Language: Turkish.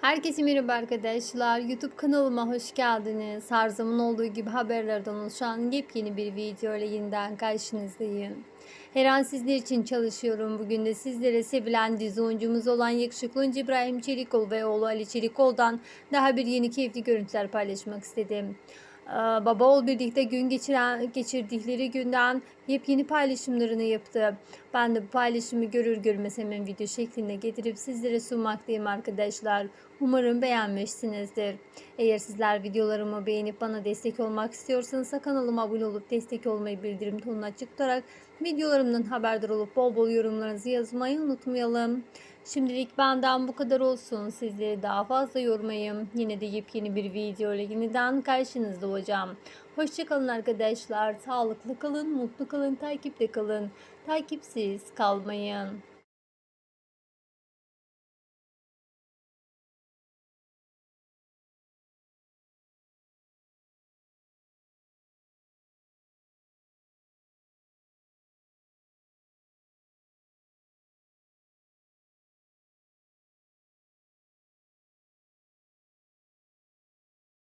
Herkese merhaba arkadaşlar. YouTube kanalıma hoş geldiniz. Her zaman olduğu gibi haberlerden oluşan yepyeni bir video ile yeniden karşınızdayım. Her an sizler için çalışıyorum. Bugün de sizlere sevilen dizi oyuncumuz olan yakışıklı oyuncu İbrahim Çelikol ve oğlu Ali Çelikol'dan daha bir yeni keyifli görüntüler paylaşmak istedim. Ee, Baba oğul birlikte gün geçiren, geçirdikleri günden yepyeni paylaşımlarını yaptı. Ben de bu paylaşımı görür görmez hemen video şeklinde getirip sizlere sunmaktayım arkadaşlar. Umarım beğenmişsinizdir. Eğer sizler videolarımı beğenip bana destek olmak istiyorsanız kanalıma abone olup destek olmayı bildirim tonunu açık tutarak videolarımdan haberdar olup bol bol yorumlarınızı yazmayı unutmayalım. Şimdilik benden bu kadar olsun. Sizleri daha fazla yormayayım. Yine de yepyeni bir video ile yeniden karşınızda olacağım. Hoşçakalın arkadaşlar. Sağlıklı kalın, mutlu kalın, takipte kalın. Takipsiz kalmayın.